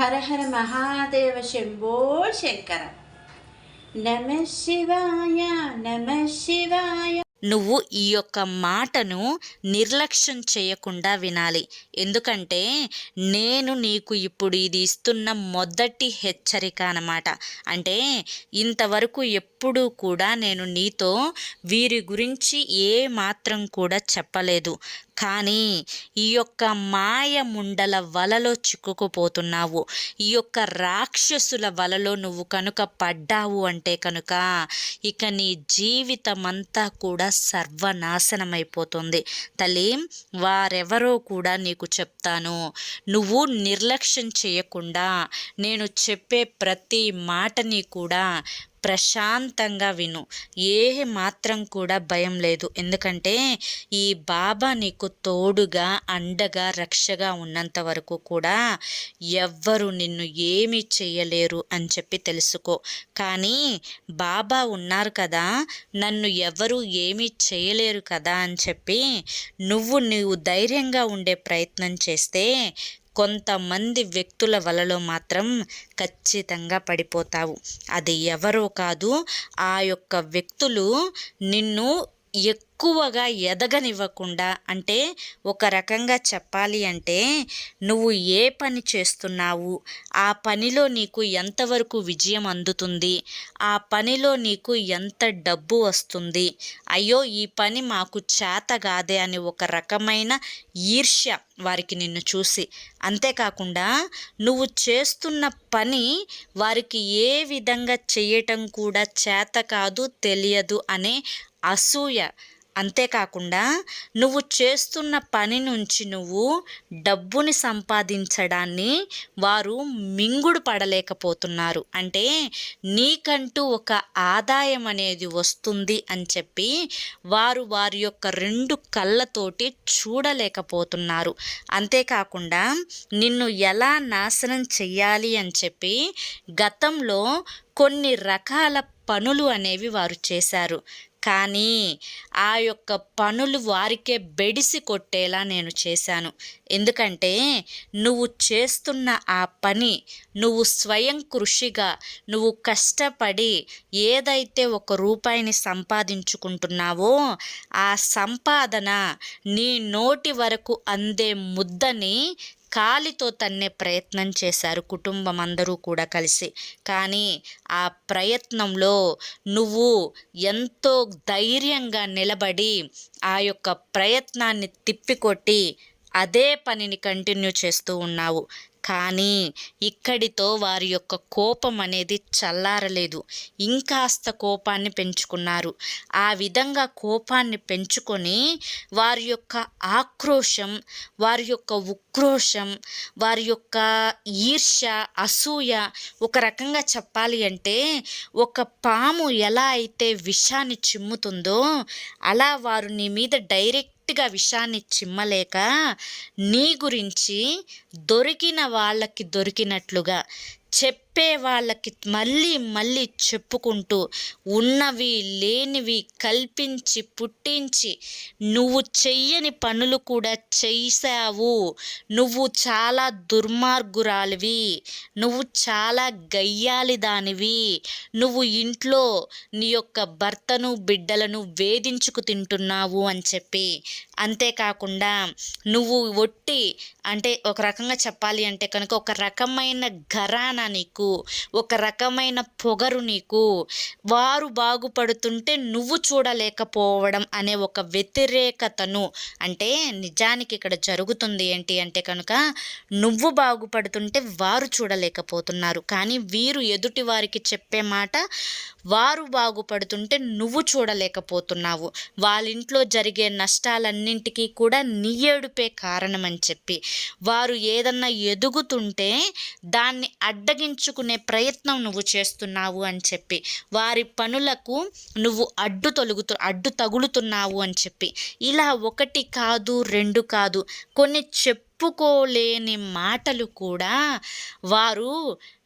హర హర మహాదేవ శంభో శంకర. నమ శివాయ నమ శివాయ. నువ్వు ఈ యొక్క మాటను నిర్లక్ష్యం చేయకుండా వినాలి. ఎందుకంటే నేను నీకు ఇప్పుడు ఇది ఇస్తున్న మొదటి హెచ్చరిక అన్నమాట. అంటే ఇంతవరకు ఎప్పుడూ కూడా నేను నీతో వీరి గురించి ఏ మాత్రం కూడా చెప్పలేదు. కానీ ఈ యొక్క మాయ ముండల వలలో చిక్కుకుపోతున్నావు. ఈ యొక్క రాక్షసుల వలలో నువ్వు కనుక పడ్డావు అంటే కనుక ఇక నీ జీవితం అంతా కూడా సర్వనాశనమైపోతుంది. తల్లి వారెవరో కూడా నీకు చెప్తాను. నువ్వు నిర్లక్ష్యం చేయకుండా నేను చెప్పే ప్రతి మాటని కూడా ప్రశాంతంగా విను. ఏ మాత్రం కూడా భయం లేదు. ఎందుకంటే ఈ బాబా నీకు తోడుగా అండగా రక్షగా ఉన్నంత వరకు కూడా ఎవ్వరు నిన్ను ఏమి చేయలేరు అని చెప్పి తెలుసుకో. కానీ బాబా ఉన్నారు కదా నన్ను ఎవరు ఏమీ చేయలేరు కదా అని చెప్పి నువ్వు నువ్వు ధైర్యంగా ఉండే ప్రయత్నం చేస్తే కొంతమంది వ్యక్తుల వలలో మాత్రం ఖచ్చితంగా పడిపోతావు. అది ఎవరో కాదు ఆ యొక్క వ్యక్తులు నిన్ను ఎక్కువగా ఎదగనివ్వకుండా అంటే ఒక రకంగా చెప్పాలి అంటే నువ్వు ఏ పని చేస్తున్నావు? ఆ పనిలో నీకు ఎంతవరకు విజయం అందుతుంది? ఆ పనిలో నీకు ఎంత డబ్బు వస్తుంది? అయ్యో ఈ పని మాకు చేత కాదే అని ఒక రకమైన ఈర్ష్య వారికి నిన్ను చూసి. అంతేకాకుండా నువ్వు చేస్తున్న పని వారికి ఏ విధంగా చేయటం కూడా చేత కాదు తెలియదు అనే అసూయ అంతేకాకుండా నువ్వు చేస్తున్న పని నుంచి నువ్వు డబ్బుని సంపాదించడాన్ని వారు మింగుడు పడలేకపోతున్నారు. అంటే నీకంటూ ఒక ఆదాయం అనేది వస్తుంది అని చెప్పి వారు వారి యొక్క రెండు కళ్ళతోటి చూడలేకపోతున్నారు. అంతేకాకుండా నిన్ను ఎలా నాశనం చెయ్యాలి అని చెప్పి గతంలో కొన్ని రకాల పనులు అనేవి వారు చేశారు. కానీ ఆ యొక్క పనులు వారికే బెడిసి కొట్టేలా నేను చేశాను. ఎందుకంటే నువ్వు చేస్తున్న ఆ పని నువ్వు స్వయం కృషిగా నువ్వు కష్టపడి ఏదైతే ఒక రూపాయిని సంపాదించుకుంటున్నావో ఆ సంపాదన నీ నోటి వరకు అందే ముద్దని కాలితో తన్నే ప్రయత్నం చేశారు కుటుంబం అందరూ కూడా కలిసి. కానీ ఆ ప్రయత్నంలో నువ్వు ఎంతో ధైర్యంగా నిలబడి ఆ యొక్క ప్రయత్నాన్ని తిప్పికొట్టి అదే పనిని కంటిన్యూ చేస్తూ ఉన్నావు. కానీ ఇక్కడితో వారి యొక్క కోపం అనేది చల్లారలేదు. ఇంకాస్త కోపాన్ని పెంచుకున్నారు. ఆ విధంగా కోపాన్ని పెంచుకొని వారి యొక్క ఆక్రోషం వారి యొక్క ఉక్రోషం వారి యొక్క ఈర్ష్య అసూయ ఒక రకంగా చెప్పాలి అంటే ఒక పాము ఎలా అయితే విషాన్ని చిమ్ముతుందో అలా వారు నీ మీద డైరెక్ట్ పూర్తిగా విషాన్ని చిమ్మలేక నీ గురించి దొరికిన వాళ్ళకి దొరికినట్లుగా చెప్పే వాళ్ళకి మళ్ళీ మళ్ళీ చెప్పుకుంటూ ఉన్నవి లేనివి కల్పించి పుట్టించి నువ్వు చెయ్యని పనులు కూడా చేశావు. నువ్వు చాలా దుర్మార్గురాలివి. నువ్వు చాలా గయ్యాలి దానివి నువ్వు ఇంట్లో నీ యొక్క భర్తను బిడ్డలను వేధించుకు తింటున్నావు అని చెప్పి. అంతేకాకుండా నువ్వు ఒట్టి అంటే ఒక రకంగా చెప్పాలి అంటే కనుక ఒక రకమైన ఘరానా నీకు ఒక రకమైన పొగరు నీకు. వారు బాగుపడుతుంటే నువ్వు చూడలేకపోవడం అనే ఒక వ్యతిరేకతను. అంటే నిజానికి ఇక్కడ జరుగుతుంది ఏంటి అంటే కనుక నువ్వు బాగుపడుతుంటే వారు చూడలేకపోతున్నారు. కానీ వీరు ఎదుటి వారికి చెప్పే మాట వారు బాగుపడుతుంటే నువ్వు చూడలేకపోతున్నావు. వాళ్ళ ఇంట్లో జరిగే నష్టాలన్నింటికీ కూడా నీ ఏడుపే కారణమని చెప్పి. వారు ఏదన్నా ఎదుగుతుంటే దాన్ని అడ్డగించు అడ్డగించుకునే ప్రయత్నం నువ్వు చేస్తున్నావు అని చెప్పి వారి పనులకు నువ్వు అడ్డు తొలుగుతు అడ్డు తగులుతున్నావు అని చెప్పి. ఇలా ఒకటి కాదు రెండు కాదు కొన్ని చెప్పు చెప్పుకోలేని మాటలు కూడా వారు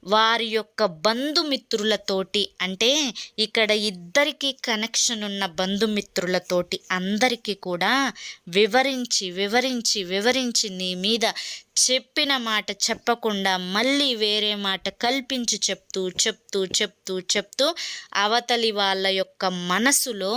వారి యొక్క బంధుమిత్రులతోటి అంటే ఇక్కడ ఇద్దరికి కనెక్షన్ ఉన్న బంధుమిత్రులతోటి అందరికీ కూడా వివరించి వివరించి వివరించి నీ మీద చెప్పిన మాట చెప్పకుండా మళ్ళీ వేరే మాట కల్పించి చెప్తూ చెప్తూ చెప్తూ చెప్తూ అవతలి వాళ్ళ యొక్క మనసులో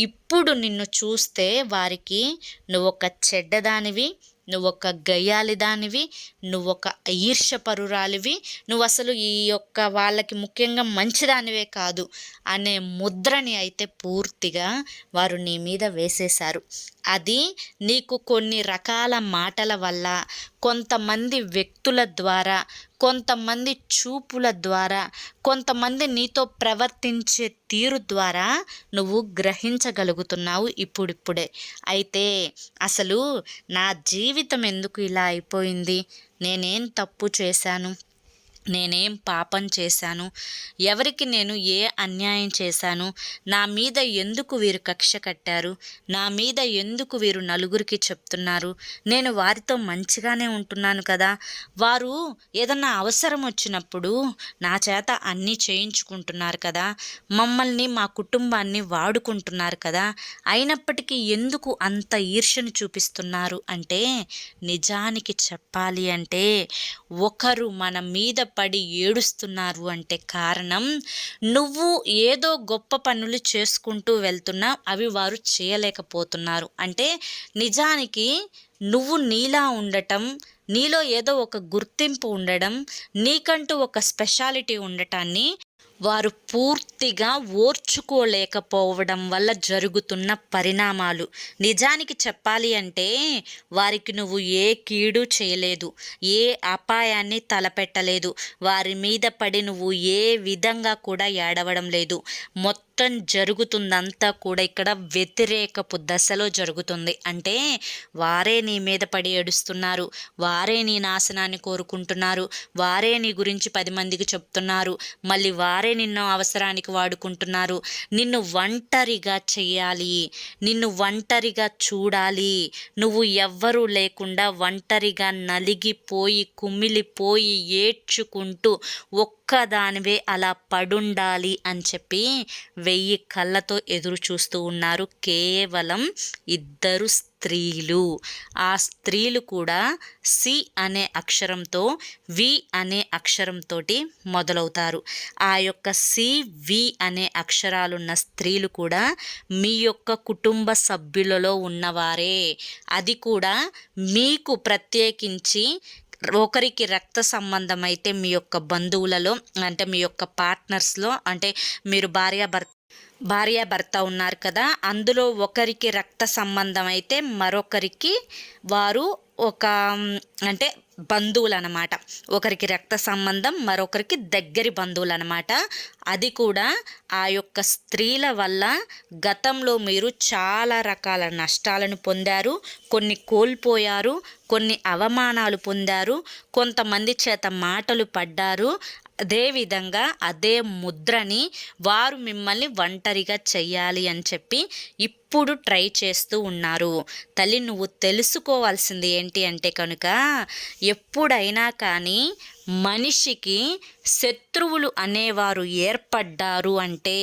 ఇప్పుడు నిన్ను చూస్తే వారికి నువ్వు ఒక చెడ్డదానివి నువ్వు గయ్యాలి దానివి నువ్వు ఒక ఈర్ష్యపరురాలివి. నువ్వు అసలు ఈ యొక్క వాళ్ళకి ముఖ్యంగా మంచిదానివే కాదు. అనే ముద్రని అయితే పూర్తిగా వారు నీ మీద వేసేశారు. అది నీకు కొన్ని రకాల మాటల వల్ల కొంతమంది వ్యక్తుల ద్వారా కొంతమంది చూపుల ద్వారా కొంతమంది నీతో ప్రవర్తించే తీరు ద్వారా నువ్వు గ్రహించగలుగుతున్నావు ఇప్పుడిప్పుడే. అయితే అసలు నా జీవితం ఎందుకు ఇలా అయిపోయింది? నేనేం తప్పు చేశాను? నేనేం పాపం చేశాను? ఎవరికి నేను ఏ అన్యాయం చేశాను? నా మీద ఎందుకు వీరు కక్ష కట్టారు? నా మీద ఎందుకు వీరు నలుగురికి చెప్తున్నారు? నేను వారితో మంచిగానే ఉంటున్నాను కదా? వారు ఏదన్నా అవసరం వచ్చినప్పుడు నా చేత అన్నీ చేయించుకుంటున్నారు కదా? మమ్మల్ని మా కుటుంబాన్ని వాడుకుంటున్నారు కదా? అయినప్పటికీ ఎందుకు అంత ఈర్ష్యను చూపిస్తున్నారు? అంటే నిజానికి చెప్పాలి అంటే ఒకరు మన మీద పడి ఏడుస్తున్నారు అంటే కారణం నువ్వు ఏదో గొప్ప పనులు చేసుకుంటూ వెళ్తున్నా అవి వారు చేయలేకపోతున్నారు. అంటే నిజానికి నువ్వు నీలా ఉండటం నీలో ఏదో ఒక గుర్తింపు ఉండడం నీకంటూ ఒక స్పెషాలిటీ ఉండటాన్ని వారు పూర్తిగా ఓర్చుకోలేకపోవడం వల్ల జరుగుతున్న పరిణామాలు. నిజానికి చెప్పాలి అంటే వారికి నువ్వు ఏ కీడు చేయలేదు ఏ అపాయాన్ని తలపెట్టలేదు వారి మీద పడి నువ్వు ఏ విధంగా కూడా ఏడవడం లేదు. మొత్తం జరుగుతుందంతా కూడా ఇక్కడ వ్యతిరేకపు దశలో జరుగుతుంది. అంటే వారే నీ మీద పడి ఏడుస్తున్నారు. వారే నీ నాశనాన్ని కోరుకుంటున్నారు. వారే నీ గురించి పది మందికి చెప్తున్నారు. మళ్ళీ వారే నిన్ను అవసరానికి వాడుకుంటున్నారు. నిన్ను ఒంటరిగా చెయ్యాలి నిన్ను ఒంటరిగా చూడాలి. నువ్వు ఎవ్వరూ లేకుండా ఒంటరిగా నలిగిపోయి కుమిలిపోయి ఏడ్చుకుంటూ ఒక్కదానివే అలా పడుండాలి అని చెప్పి వెయ్యి కళ్ళతో ఎదురు చూస్తూ ఉన్నారు. కేవలం ఇద్దరు స్త్రీలు. ఆ స్త్రీలు కూడా సి అనే అక్షరంతో వి అనే అక్షరంతో మొదలవుతారు. ఆ యొక్క సి వి అనే అక్షరాలున్న స్త్రీలు కూడా మీ యొక్క కుటుంబ సభ్యులలో ఉన్నవారే. అది కూడా మీకు ప్రత్యేకించి ఒకరికి రక్త సంబంధం అయితే మీ యొక్క బంధువులలో అంటే మీ యొక్క పార్ట్నర్స్లో అంటే మీరు భార్య భర్త భార్య భర్త ఉన్నారు కదా అందులో ఒకరికి రక్త సంబంధం అయితే మరొకరికి వారు ఒక అంటే బంధువులు అనమాట ఒకరికి రక్త సంబంధం మరొకరికి దగ్గరి బంధువులు అనమాట అది కూడా ఆ యొక్క స్త్రీల వల్ల గతంలో మీరు చాలా రకాల నష్టాలను పొందారు కొన్ని కోల్పోయారు కొన్ని అవమానాలు పొందారు కొంతమంది చేత మాటలు పడ్డారు. అదేవిధంగా అదే ముద్రని వారు మిమ్మల్ని ఒంటరిగా చెయ్యాలి అని చెప్పి ఎప్పుడు ట్రై చేస్తూ ఉన్నారు. తల్లి నువ్వు తెలుసుకోవాల్సింది ఏంటి అంటే కనుక ఎప్పుడైనా కానీ మనిషికి శత్రువులు అనేవారు ఏర్పడ్డారు అంటే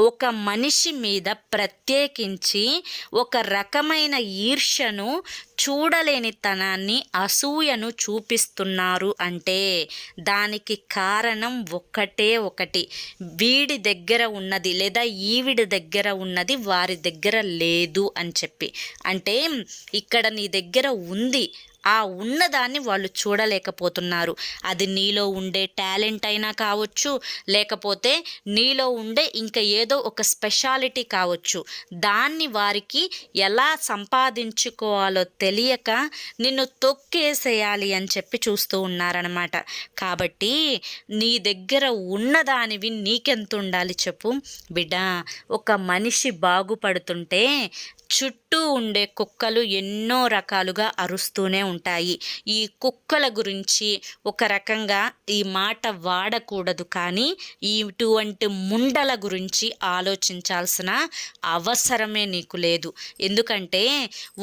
ఒక మనిషి మీద ప్రత్యేకించి ఒక రకమైన ఈర్ష్యను చూడలేని తనాన్ని అసూయను చూపిస్తున్నారు అంటే దానికి కారణం ఒక్కటే ఒకటి. వీడి దగ్గర ఉన్నది లేదా ఈవిడి దగ్గర ఉన్నది వారి దగ్గర దగ్గర లేదు అని చెప్పి. అంటే ఇక్కడ నీ దగ్గర ఉంది ఆ ఉన్నదాన్ని వాళ్ళు చూడలేకపోతున్నారు. అది నీలో ఉండే టాలెంట్ అయినా కావచ్చు లేకపోతే నీలో ఉండే ఇంకా ఏదో ఒక స్పెషాలిటీ కావచ్చు. దాన్ని వారికి ఎలా సంపాదించుకోవాలో తెలియక నిన్ను తొక్కేసేయాలి అని చెప్పి చూస్తూ ఉన్నారనమాట కాబట్టి నీ దగ్గర ఉన్నదానివి నీకెంత ఉండాలి చెప్పు. బిడ్డ ఒక మనిషి బాగుపడుతుంటే చుట్టూ ఉండే కుక్కలు ఎన్నో రకాలుగా అరుస్తూనే ఉంటాయి. ఈ కుక్కల గురించి ఒక రకంగా ఈ మాట వాడకూడదు కానీ ఇటువంటి ముండల గురించి ఆలోచించాల్సిన అవసరమే నీకు లేదు. ఎందుకంటే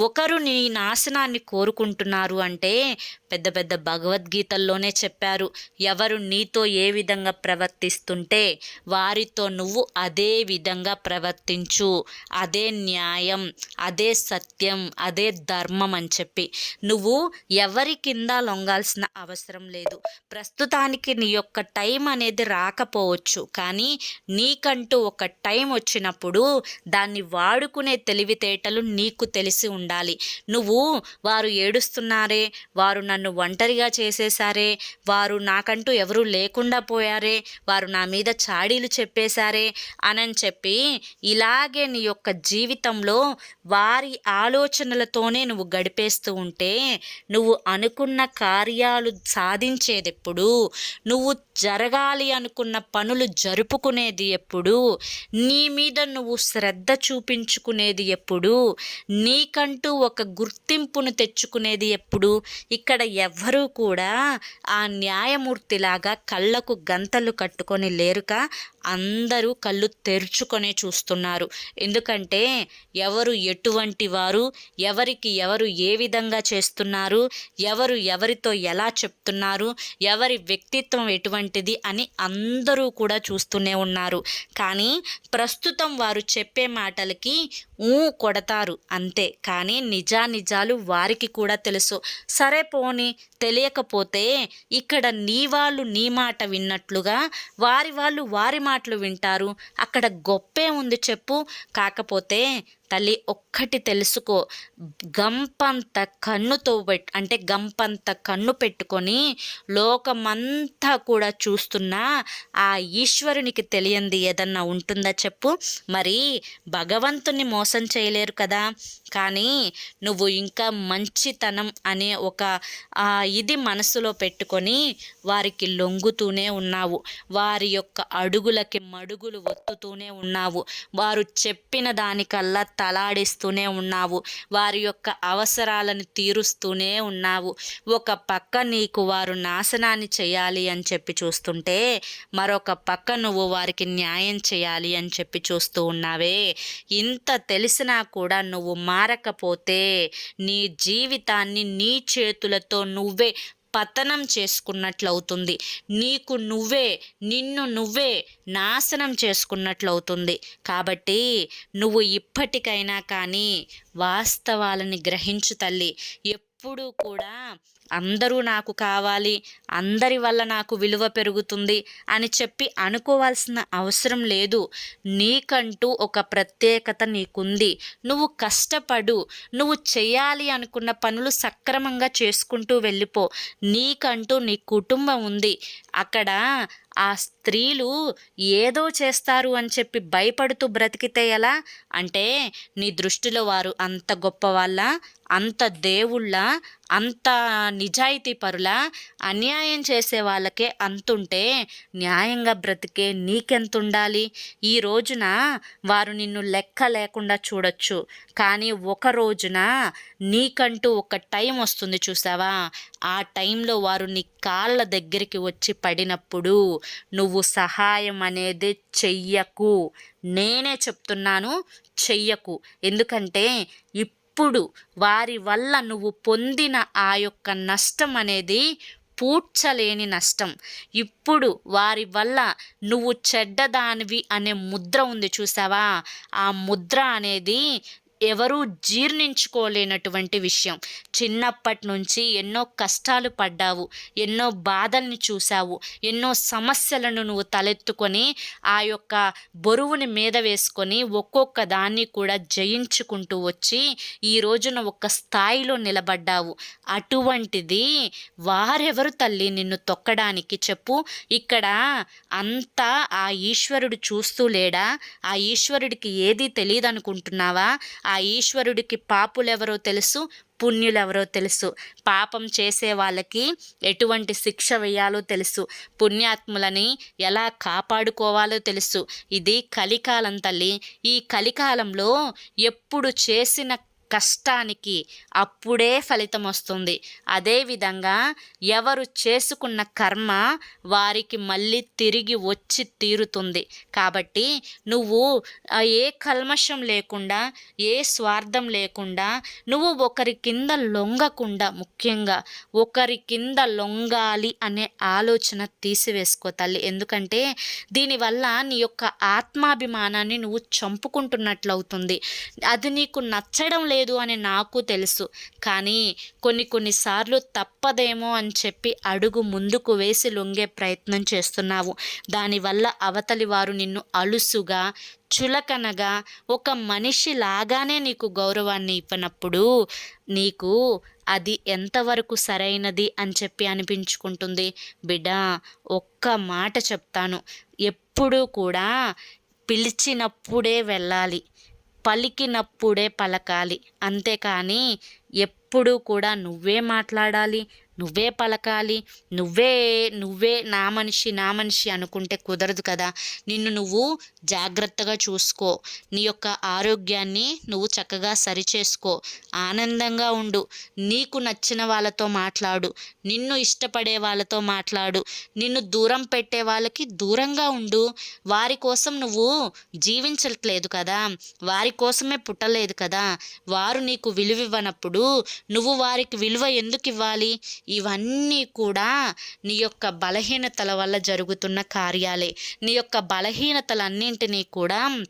ఒకరు నీ నాశనాన్ని కోరుకుంటున్నారు అంటే పెద్ద పెద్ద భగవద్గీతల్లోనే చెప్పారు. ఎవరు నీతో ఏ విధంగా ప్రవర్తిస్తుంటే వారితో నువ్వు అదే విధంగా ప్రవర్తించు. అదే న్యాయం అదే సత్యం అదే ధర్మం అని చెప్పి. నువ్వు ఎవరి కింద లొంగాల్సిన అవసరం లేదు. ప్రస్తుతానికి నీ యొక్క టైం అనేది రాకపోవచ్చు. కానీ నీకంటూ ఒక టైం వచ్చినప్పుడు దాన్ని వాడుకునే తెలివితేటలు నీకు తెలిసి ఉండాలి. నువ్వు వారు ఏడుస్తున్నారే వారు నన్ను ఒంటరిగా చేసేసారే వారు నాకంటూ ఎవరూ లేకుండా పోయారే. వారు నా మీద చాడీలు చెప్పేశారే అనని చెప్పి ఇలాగే నీ యొక్క జీవితంలో వారి ఆలోచనలతోనే నువ్వు గడిపేస్తూ ఉంటే నువ్వు అనుకున్న కార్యాలు సాధించేది ఎప్పుడు నువ్వు జరగాలి అనుకున్న పనులు జరుపుకునేది ఎప్పుడు నీ మీద నువ్వు శ్రద్ధ చూపించుకునేది ఎప్పుడు నీకంటూ ఒక గుర్తింపును తెచ్చుకునేది ఎప్పుడు ఇక్కడ ఎవ్వరూ కూడా ఆ న్యాయమూర్తిలాగా కళ్ళకు గంతలు కట్టుకొని లేరుక అందరూ కళ్ళు తెరుచుకొనే చూస్తున్నారు. ఎందుకంటే ఎవరు ఎటువంటి వారు ఎవరికి ఎవరు ఏ విధంగా చేస్తున్నారు ఎవరు ఎవరితో ఎలా చెప్తున్నారు ఎవరి వ్యక్తిత్వం ఎటువంటిది అని అందరూ కూడా చూస్తూనే ఉన్నారు. కానీ ప్రస్తుతం వారు చెప్పే మాటలకి ఊ కొడతారు అంతే. కానీ నిజానిజాలు వారికి కూడా తెలుసు. సరే పోని తెలియకపోతే ఇక్కడ నీ వాళ్ళు నీ మాట విన్నట్లుగా వారి వాళ్ళు వారి మాట మాటలు వింటారు. అక్కడ గొప్పే ఉంది చెప్పు. కాకపోతే తల్లి ఒక్కటి తెలుసుకో. గంపంత కన్నుతో పెట్ అంటే గంపంత కన్ను పెట్టుకొని లోకమంతా కూడా చూస్తున్నా ఆ ఈశ్వరునికి తెలియంది ఏదన్నా ఉంటుందా చెప్పు. మరి భగవంతుని మోసం చేయలేరు కదా. కానీ నువ్వు ఇంకా మంచితనం అనే ఒక ఇది మనసులో పెట్టుకొని వారికి లొంగుతూనే ఉన్నావు. వారి యొక్క అడుగులకి మడుగులు ఒత్తుతూనే ఉన్నావు. వారు చెప్పిన దానికల్లా తలాడిస్తూనే ఉన్నావు. వారి యొక్క అవసరాలను తీరుస్తూనే ఉన్నావు. ఒక పక్క నీకు వారు నాశనాన్ని చేయాలి అని చెప్పి చూస్తుంటే మరొక పక్క నువ్వు వారికి న్యాయం చేయాలి అని చెప్పి చూస్తూ ఉన్నావే. ఇంత తెలిసినా కూడా నువ్వు మారకపోతే నీ జీవితాన్ని నీ చేతులతో నువ్వే పతనం చేసుకున్నట్లవుతుంది. నీకు నువ్వే నిన్ను నువ్వే నాశనం చేసుకున్నట్లవుతుంది. కాబట్టి నువ్వు ఇప్పటికైనా కానీ వాస్తవాలని గ్రహించు తల్లి. ఎప్పుడూ కూడా అందరూ నాకు కావాలి అందరి వల్ల నాకు విలువ పెరుగుతుంది అని చెప్పి అనుకోవాల్సిన అవసరం లేదు. నీకంటూ ఒక ప్రత్యేకత నీకుంది. నువ్వు కష్టపడు నువ్వు చేయాలి అనుకున్న పనులు సక్రమంగా చేసుకుంటూ వెళ్ళిపో. నీకంటూ నీ కుటుంబం ఉంది. అక్కడ ఆ స్త్రీలు ఏదో చేస్తారు అని చెప్పి భయపడుతూ బ్రతికితే ఎలా? అంటే నీ దృష్టిలో వారు అంత గొప్ప వాళ్ళ అంత దేవుళ్ళ అంత నిజాయితీ పరుల అన్యాయం చేసే వాళ్ళకే అంతుంటే న్యాయంగా బ్రతికే నీకెంత ఉండాలి ఈ రోజున వారు నిన్ను లెక్క లేకుండా చూడొచ్చు. కానీ ఒక రోజున నీకంటూ ఒక టైం వస్తుంది చూసావా? ఆ టైంలో వారు నీ కాళ్ళ దగ్గరికి వచ్చి పడినప్పుడు నువ్వు సహాయం అనేది చెయ్యకు. నేనే చెప్తున్నాను చెయ్యకు. ఎందుకంటే ఇప్పుడు వారి వల్ల నువ్వు పొందిన ఆ యొక్క నష్టం అనేది పూడ్చలేని నష్టం. ఇప్పుడు వారి వల్ల నువ్వు చెడ్డదానివి అనే ముద్ర ఉంది చూసావా? ఆ ముద్ర అనేది ఎవరూ జీర్ణించుకోలేనటువంటి విషయం. చిన్నప్పటి నుంచి ఎన్నో కష్టాలు పడ్డావు ఎన్నో బాధల్ని చూసావు ఎన్నో సమస్యలను నువ్వు తలెత్తుకొని ఆ యొక్క బరువుని మీద వేసుకొని ఒక్కొక్క దాన్ని కూడా జయించుకుంటూ వచ్చి ఈ రోజున ఒక స్థాయిలో నిలబడ్డావు. అటువంటిది వారెవరు తల్లి నిన్ను తొక్కడానికి చెప్పు. ఇక్కడ అంతా ఆ ఈశ్వరుడు చూస్తూ లేడా? ఆ ఈశ్వరుడికి ఏది తెలియదు అనుకుంటున్నావా ఆ ఆ ఈశ్వరుడికి పాపులెవరో తెలుసు పుణ్యులెవరో తెలుసు. పాపం చేసే వాళ్ళకి ఎటువంటి శిక్ష వేయాలో తెలుసు. పుణ్యాత్ములని ఎలా కాపాడుకోవాలో తెలుసు. ఇది కలికాలం తల్లి. ఈ కలికాలంలో ఎప్పుడు చేసిన కష్టానికి అప్పుడే ఫలితం వస్తుంది. అదేవిధంగా ఎవరు చేసుకున్న కర్మ వారికి మళ్ళీ తిరిగి వచ్చి తీరుతుంది. కాబట్టి నువ్వు ఏ కల్మషం లేకుండా ఏ స్వార్థం లేకుండా నువ్వు ఒకరి కింద లొంగకుండా ముఖ్యంగా ఒకరి కింద లొంగాలి అనే ఆలోచన తీసివేసుకో తల్లి. ఎందుకంటే దీనివల్ల నీ యొక్క ఆత్మాభిమానాన్ని నువ్వు చంపుకుంటున్నట్లు అవుతుంది అది నీకు నచ్చడం లేదు లేదు అని నాకు తెలుసు. కానీ కొన్ని కొన్నిసార్లు తప్పదేమో అని చెప్పి అడుగు ముందుకు వేసి లొంగే ప్రయత్నం చేస్తున్నావు. దానివల్ల అవతలి వారు నిన్ను అలుసుగా చులకనగా ఒక మనిషి లాగానే నీకు గౌరవాన్ని ఇవ్వనప్పుడు నీకు అది ఎంతవరకు సరైనది అని చెప్పి అనిపించుకుంటుంది. బిడ్డ ఒక్క మాట చెప్తాను. ఎప్పుడూ కూడా పిలిచినప్పుడే వెళ్ళాలి. పలికినప్పుడే పలకాలి. అంతేకాని ఎప్పుడూ కూడా నువ్వే మాట్లాడాలి. నువ్వే పలకాలి నువ్వే నువ్వే నా మనిషి నా మనిషి అనుకుంటే కుదరదు కదా. నిన్ను నువ్వు జాగ్రత్తగా చూసుకో. నీ యొక్క ఆరోగ్యాన్ని నువ్వు చక్కగా సరిచేసుకో. ఆనందంగా ఉండు. నీకు నచ్చిన వాళ్ళతో మాట్లాడు. నిన్ను ఇష్టపడే వాళ్ళతో మాట్లాడు. నిన్ను దూరం పెట్టే వాళ్ళకి దూరంగా ఉండు. వారి కోసం నువ్వు జీవించట్లేదు కదా. వారి కోసమే పుట్టలేదు కదా. వారు నీకు విలువివ్వనప్పుడు నువ్వు వారికి విలువ ఎందుకు ఇవ్వాలి? ఇవన్నీ కూడా నీ యొక్క బలహీనతల వల్ల జరుగుతున్న కార్యాలే. నీ యొక్క బలహీనతలన్నింటినీ కూడా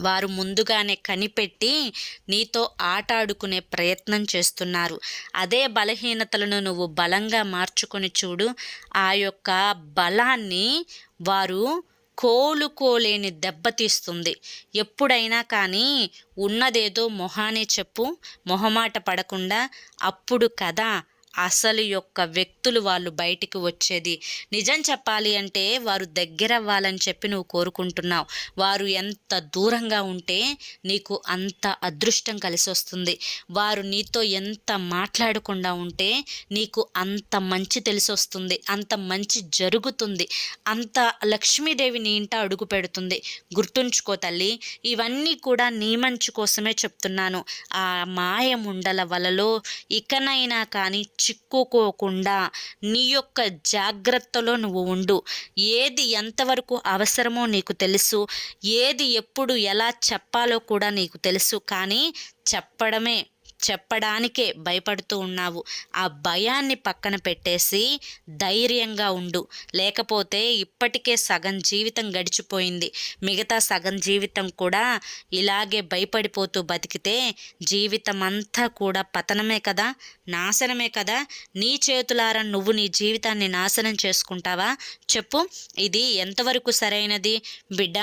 వారు ముందుగానే కనిపెట్టి నీతో ఆట ఆడుకునే ప్రయత్నం చేస్తున్నారు. అదే బలహీనతలను నువ్వు బలంగా మార్చుకొని చూడు. ఆ యొక్క బలాన్ని వారు కోలుకోలేని దెబ్బతీస్తుంది ఎప్పుడైనా కానీ ఉన్నదేదో మొహానే చెప్పు. మొహమాట పడకుండా అప్పుడు కదా అసలు యొక్క వ్యక్తులు వాళ్ళు బయటికి వచ్చేది. నిజం చెప్పాలి అంటే వారు దగ్గర అవ్వాలని చెప్పి నువ్వు కోరుకుంటున్నావు. వారు ఎంత దూరంగా ఉంటే నీకు అంత అదృష్టం కలిసి వస్తుంది వారు నీతో ఎంత మాట్లాడకుండా ఉంటే నీకు అంత మంచి తెలిసి వస్తుంది అంత మంచి జరుగుతుంది. అంత లక్ష్మీదేవి నీ ఇంట అడుగు పెడుతుంది. గుర్తుంచుకో తల్లి ఇవన్నీ కూడా నీ మంచి కోసమే చెప్తున్నాను. ఆ మాయముండల వలలో ఇకనైనా కానీ చిక్కుకోకుండా నీ యొక్క జాగ్రత్తలో నువ్వు ఉండు. ఏది ఎంతవరకు అవసరమో నీకు తెలుసు. ఏది ఎప్పుడు ఎలా చెప్పాలో కూడా నీకు తెలుసు. కానీ చెప్పడమే. చెప్పడానికే భయపడుతూ ఉన్నావు. ఆ భయాన్ని పక్కన పెట్టేసి ధైర్యంగా ఉండు. లేకపోతే ఇప్పటికే సగం జీవితం గడిచిపోయింది. మిగతా సగం జీవితం కూడా ఇలాగే భయపడిపోతూ బతికితే జీవితం అంతా కూడా పతనమే కదా? నాశనమే కదా? నీ చేతులారా నువ్వు నీ జీవితాన్ని నాశనం చేసుకుంటావా? చెప్పు. ఇది ఎంతవరకు సరైనది? బిడ్డ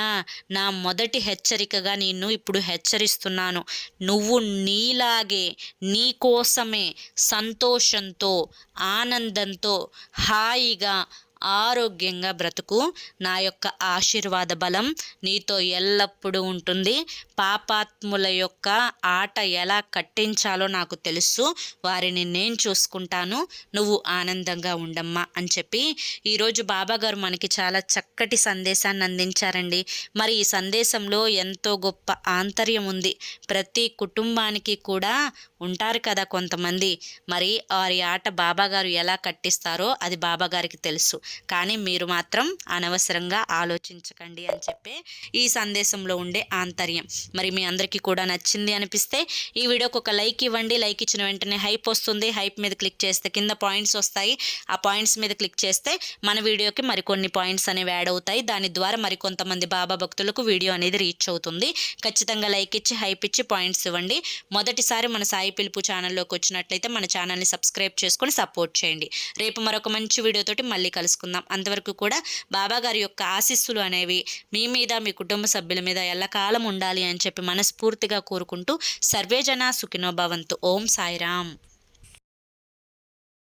నా మొదటి హెచ్చరికగా నిన్ను ఇప్పుడు హెచ్చరిస్తున్నాను. నువ్వు నీలాగే నీకోసమే సంతోషంతో ఆనందంతో హాయిగా ఆరోగ్యంగా బ్రతుకు. నా యొక్క ఆశీర్వాద బలం నీతో ఎల్లప్పుడూ ఉంటుంది. పాపాత్ముల యొక్క ఆట ఎలా కట్టించాలో నాకు తెలుసు. వారిని నేను చూసుకుంటాను. నువ్వు ఆనందంగా ఉండమ్మా అని చెప్పి ఈరోజు బాబాగారు మనకి చాలా చక్కటి సందేశాన్ని అందించారండి. మరి ఈ సందేశంలో ఎంతో గొప్ప ఆంతర్యం ఉంది. ప్రతి కుటుంబానికి కూడా ఉంటారు కదా కొంతమంది. మరి వారి ఆట బాబాగారు ఎలా కట్టిస్తారో అది బాబాగారికి తెలుసు. కానీ మీరు మాత్రం అనవసరంగా ఆలోచించకండి అని చెప్పే ఈ సందేశంలో ఉండే ఆంతర్యం. మరి మీ అందరికీ కూడా నచ్చింది అనిపిస్తే ఈ వీడియోకి ఒక లైక్ ఇవ్వండి. లైక్ ఇచ్చిన వెంటనే హైప్ వస్తుంది. హైప్ మీద క్లిక్ చేస్తే కింద పాయింట్స్ వస్తాయి. ఆ పాయింట్స్ మీద క్లిక్ చేస్తే మన వీడియోకి మరికొన్ని పాయింట్స్ అనేవి యాడ్ అవుతాయి. దాని ద్వారా మరికొంతమంది బాబా భక్తులకు వీడియో అనేది రీచ్ అవుతుంది. ఖచ్చితంగా లైక్ ఇచ్చి హైప్ ఇచ్చి పాయింట్స్ ఇవ్వండి. మొదటిసారి మన సాయి పిలుపు ఛానల్లోకి వచ్చినట్లయితే మన ఛానల్ని సబ్స్క్రైబ్ చేసుకొని సపోర్ట్ చేయండి. రేపు మరొక మంచి వీడియోతోటి మళ్ళీ కలుసుకుందాం. అంతవరకు కూడా బాబా గారి యొక్క ఆశీస్సులు అనేవి మీ మీద మీ కుటుంబ సభ్యుల మీద ఎల్లకాలం ఉండాలి అని చెప్పి మనస్ఫూర్తిగా కోరుకుంటూ సర్వేజన సుఖినో భవంతు. ఓం సాయిరామ్.